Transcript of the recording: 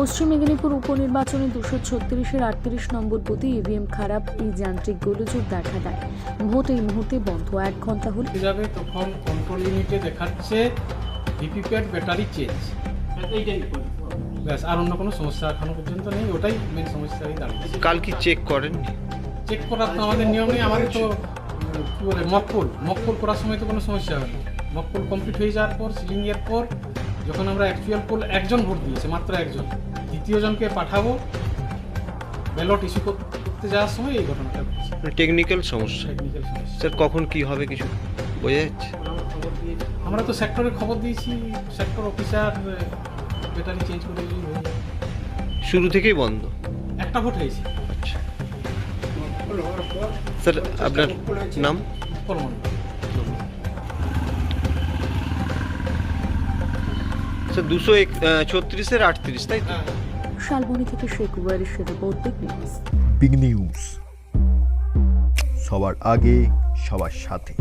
পশ্চিম মেদিনীপুর উপনির্বাচনে দুশো ছত্রিশের আটত্রিশ নম্বর বুথে ইভিএম খারাপ এই যান্ত্রিক গোলযোগ দেখা দেয়। ভোট এই মুহূর্তে বন্ধ এক ঘণ্টা হল। যাবে তখন কন্ট্রোল ইউনিটে দেখাচ্ছে ভিপিপ্যাট ব্যাটারি চেঞ্জ ব্যাস আর অন্য কোনো সমস্যা এখনও পর্যন্ত নেই ওটাই মেন সমস্যাই দাঁড়িয়েছে। কাল কি চেক করেন চেক করার তো আমাদের নিয়ম নেই আমাদের তো কী বলে মকপল মকপল করার সময় তো কোনো সমস্যা হবে না। মকপল কমপ্লিট হয়ে যাওয়ার পর সিলিং সিলিংয়ের পর যখন আমরা অ্যাকচুয়াল পোল একজন ভোট দিয়েছে মাত্র একজন দ্বিতীয় জনকে পাঠাবো ব্যালট ইস্যু করতে যাওয়ার সময় এই ঘটনাটা ঘটছে। টেকনিক্যাল সমস্যা। টেকনিক্যাল সমস্যা। স্যার কখন কি হবে কিছু বোঝা যাচ্ছে? আমরা তো সেক্টরে খবর দিয়েছি সেক্টর অফিসার ব্যাটারি চেঞ্জ করে। শুরু থেকেই বন্ধ? একটা ভোট হয়েছে। আচ্ছা। স্যার আপনার নাম? পরমাণু স্যার দুশো এক ছত্রিশের আটত্রিশ তাই তো? শালবনি থেকে Sheikh report big news big news সবার আগে সবার সাথে।